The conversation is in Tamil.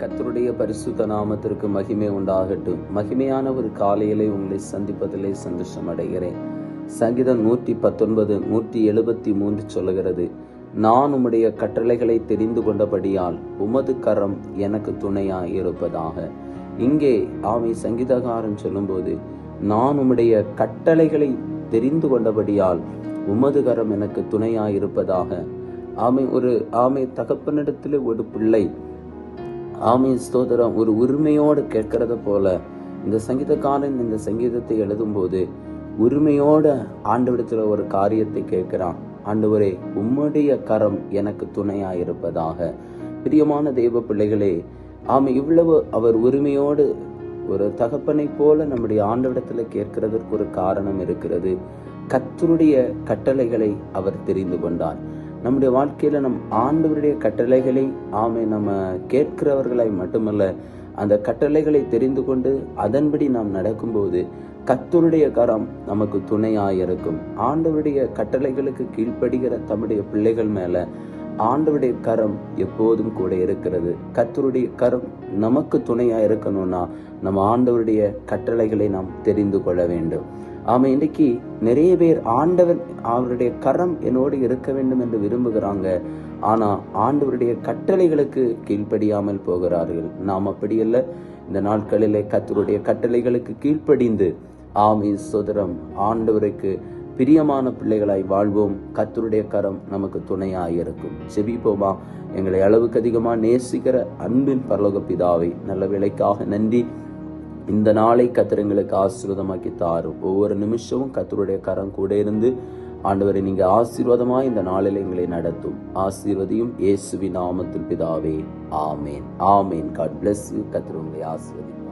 கத்தருடைய பரிசுத்த நாமத்திற்கு மகிமை உண்டாகட்டும். மகிமையான ஒரு காலையிலே உங்களை சந்திப்பதிலே சந்தோஷம் அடைகிறேன் சங்கீதம் நூற்றி பத்தொன்பது நூற்றி எழுபத்தி மூன்று சொல்லுகிறது நான் உம்முடைய கட்டளைகளை தெரிந்து கொண்டபடியால் உமது கரம் எனக்கு துணையாய் இருப்பதாக இங்கே ஆமை சங்கீதகாரன் சொல்லும்போது நான் உம்முடைய கட்டளைகளை தெரிந்து கொண்டபடியால் உமது கரம் எனக்கு துணையாய் இருப்பதாக ஆமை ஒரு ஆமை தகப்பனிடத்தில் ஒரு பிள்ளை ஆமை ஸ்தோத்திரம். ஒரு உரிமையோடு கேட்கறத போல இந்த சங்கீதக்காரன் இந்த சங்கீதத்தை எழுதும்போது உரிமையோட ஆண்டவிடத்தில் ஒரு காரியத்தை கேட்கிறான். ஆண்டவரே உம்முடைய கரம் எனக்கு துணையாக இருப்பதாக பிரியமான தெய்வ பிள்ளைகளே ஆமை இவ்வளவு அவர் உரிமையோடு ஒரு தகப்பனை போல நம்முடைய ஆண்டவிடத்தில் கேட்கிறதற்கு ஒரு காரணம் இருக்கிறது. கத்தருடைய கட்டளைகளை அவர் தெரிந்து கொண்டார். நம்முடைய வாழ்க்கையில் நம் ஆண்டவருடைய கட்டளைகளை ஆமை நம்ம கேட்கிறவர்களாய் மட்டுமல்ல அந்த கட்டளைகளை தெரிந்து கொண்டு அதன்படி நாம் நடக்கும்போது கத்தருடைய கரம் நமக்கு துணையாயிருக்கும் ஆண்டவருடைய கட்டளைகளுக்கு கீழ்ப்படுகிற தம்முடைய பிள்ளைகள் மேலே ஆண்டவருடைய கரம் எப்போதும் கூட இருக்கிறது. கத்தருடைய கரம் நமக்கு துணையாக இருக்கணும்னா நம்ம ஆண்டவருடைய கட்டளைகளை நாம் தெரிந்து கொள்ள வேண்டும். ஆமாம் இன்னைக்கு நிறைய பேர் ஆண்டவர் அவருடைய கரம் என்னோடு இருக்க வேண்டும் என்று விரும்புகிறாங்க. ஆனால் ஆண்டவருடைய கட்டளைகளுக்கு கீழ்ப்படியாமல் போகிறார்கள். நாம் அப்படியல்ல. இந்த நாட்களிலே கத்தருடைய கட்டளைகளுக்கு கீழ்ப்படிந்து ஆமி சுதரம் ஆண்டவருக்கு பிரியமான பிள்ளைகளாய் வாழ்வோம். கத்தருடைய கரம் நமக்கு துணையாக இருக்கும். செபிப்போமா? எங்களை அளவுக்கு அதிகமாக நேசிக்கிற அன்பின் பரலோக பிதாவை நல்ல விலைக்காக நன்றி. இந்த நாளை கத்திரங்களுக்கு ஆசீர்வாதமாக்கி தாரும். ஒவ்வொரு நிமிஷமும் கத்தருடைய கரம் கூட இருந்து ஆண்டவரை நீங்க ஆசீர்வாதமாக இந்த நாளில் எங்களை நடத்தும். ஆசீர்வதியும் இயேசுவின் நாமத்தில் பிதாவே. ஆமேன். ஆமேன். காட் பிளஸ் கத்திர உங்களை ஆசீர்வதிப்பார்.